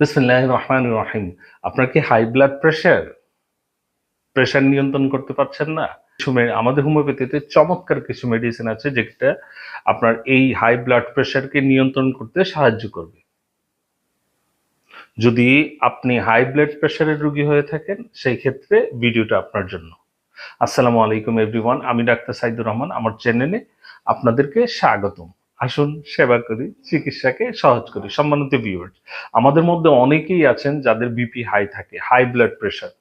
রহিম। আপনার কি high blood pressure pressure নিয়ন্ত্রণ করতে পারছেন না? আমাদের হোমিওপ্যাথিতে চমৎকার কিছু মেডিসিন আছে যেটা আপনার এই হাই ব্লাড প্রেশারকে নিয়ন্ত্রণ করতে সাহায্য করবে। যদি আপনি হাই ব্লাড প্রেশারের রোগী হয়ে থাকেন, সেই ক্ষেত্রে ভিডিওটা আপনার জন্য। আসসালামু আলাইকুম এভরিওয়ান আমি ডাক্তার সাইদুর রহমান। আমার চ্যানেলে আপনাদেরকে স্বাগতম। আসুন, সেবা করি, চিকিৎসাকে সহজ করি, সম্মানিত ভিউয়ার্স আমাদের মধ্যে অনেকেই আছেন যাদের বিপি হাই থাকে হাই ব্লাড প্রেশার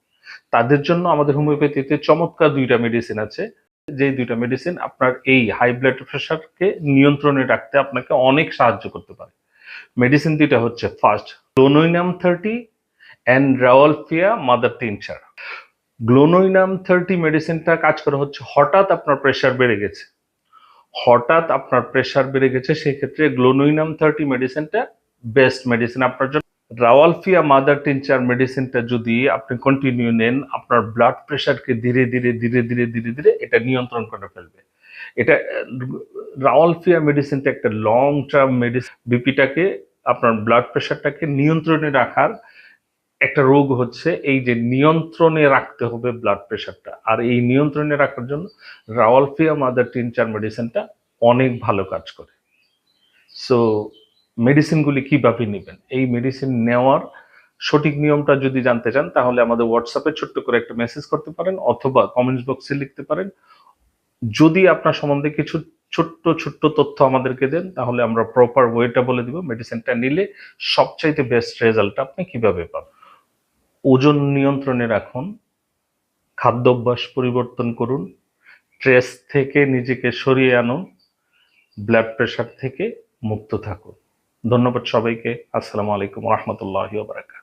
তাদের জন্য আমাদের হোমিওপ্যাথিতে চমৎকার দুইটা মেডিসিন আছে। যে দুইটা মেডিসিন আপনার এই হাই ব্লাড প্রেশারকে নিয়ন্ত্রণে রাখতে আপনাকে অনেক সাহায্য করতে পারে। মেডিসিন দুইটা হচ্ছে first glonoinum thirty and rauwolfia mother tincture glonoinum thirty মেডিসিনটা কাজ করা হচ্ছে, হঠাৎ আপনার প্রেশার বেড়ে গেছে। হঠাৎ আপনার প্রেশার বেড়ে গেছে সেই ক্ষেত্রে গ্লোনোইনাম থার্টি মেডিসিনটা বেস্ট মেডিসিন আপনার জন্য। রাওয়ালফিয়া মাদার টিনচার মেডিসিনটা যদি আপনি কন্টিনিউ নেন, আপনার ব্লাড প্রেশারকে ধীরে ধীরে ধীরে ধীরে ধীরে ধীরে এটা নিয়ন্ত্রণ করে ফেলবে। এটা রাওয়ালফিয়া মেডিসিনটা একটা লং টার্ম মেডিসিন বিপিটাকে আপনার ব্লাড প্রেশারটাকে নিয়ন্ত্রণে রাখার একটা রোগ হচ্ছে, এই যে নিয়ন্ত্রণে রাখতে হবে ব্লাড প্রেশারটা আর এই নিয়ন্ত্রণে রাখার জন্য রাওয়ালফিয়া মাদার টিনচার মেডিসিনটা অনেক ভালো কাজ করে। সো মেডিসিনগুলি কীভাবে নেবেন? এই মেডিসিন নেওয়ার সঠিক নিয়মটা যদি জানতে চান, তাহলে আমাদের হোয়াটসঅ্যাপে ছোট্ট করে একটা মেসেজ করতে পারেন, অথবা কমেন্টস বক্সে লিখতে পারেন। যদি আপনার সম্বন্ধে কিছু ছোট্ট ছোট্ট তথ্য আমাদেরকে দেন, তাহলে আমরা প্রপার ওয়েটা বলে দিব। মেডিসিনটা নিলে সবচাইতে বেস্ট রেজাল্ট আপনি কীভাবে পাবেন? ওজন নিয়ন্ত্রণে রাখুন, খাদ্যাভ্যাস পরিবর্তন করুন, স্ট্রেস থেকে নিজেকে সরিয়ে আনুন, ব্লাড প্রেশার থেকে মুক্ত থাকুন। ধন্যবাদ সবাইকে। আসসালামু আলাইকুম রহমতুল্লাহ বারাকাত